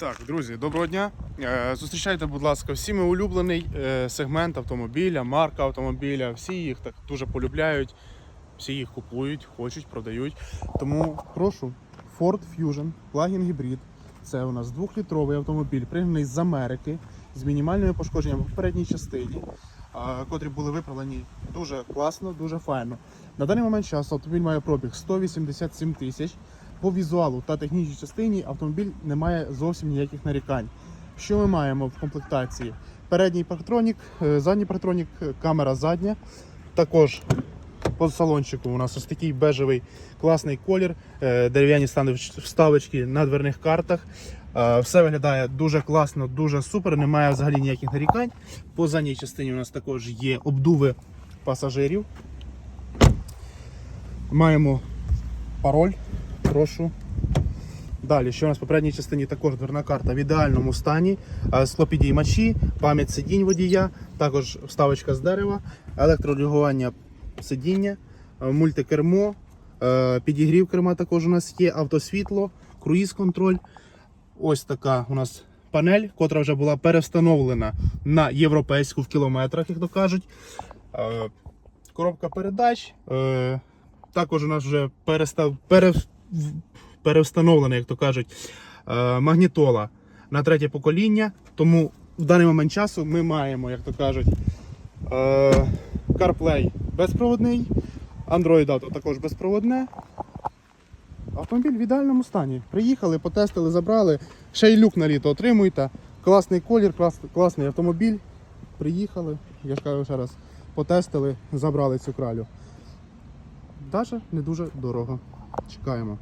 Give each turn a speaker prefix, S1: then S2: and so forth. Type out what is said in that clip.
S1: Так, друзі, доброго дня. Е, Зустрічайте, будь ласка, всіми улюблений е, сегмент автомобіля, марка автомобіля. Всі їх так дуже полюбляють, всі їх купують, хочуть, продають. Тому прошу, Ford Fusion, плагін гібрид. Це у нас двохлітровий автомобіль, пригнаний з Америки, з мінімальними пошкодженнями в передній частині, котрі були виправлені дуже класно, дуже файно. На даний момент часу автомобіль має пробіг 187 тисяч. По візуалу та технічній частині автомобіль не має зовсім ніяких нарікань. Що ми маємо в комплектації? Передній парктронік, е, задній парктронік, камера задня. Також по салончику у нас ось такий бежевий класний колір, е, дерев'яні вставочки на дверних картах. Е, Все виглядає дуже класно, дуже супер, немає взагалі ніяких нарікань. По задній частині у нас також є обдуви пасажирів. Маємо пароль. Прошу. Далі, що у нас в попередній частині також дверна карта в ідеальному стані, Е, склопідіймачі, пам'ять сидінь водія, також вставочка з дерева, електрорегулювання сидіння, е, мультикермо, е, підігрів керма також у нас є, автосвітло, круїз-контроль. Ось така у нас панель, котра вже була перевстановлена на європейську в кілометрах, як то кажуть. Коробка передач. Також у нас вже перестав, пере, перевстановлена, як то кажуть, е, магнітола на третє покоління. Тому в даний момент часу ми маємо, як то кажуть, е, CarPlay безпроводний, Android Auto також безпроводне. Автомобіль в ідеальному стані. Приїхали, потестили, забрали. Ще й люк на літо отримуєте. Класний колір, клас, класний автомобіль. Приїхали, я ж кажу ще раз, потестили, забрали цю кралю. Даже не дуже дорого. Чекаємо.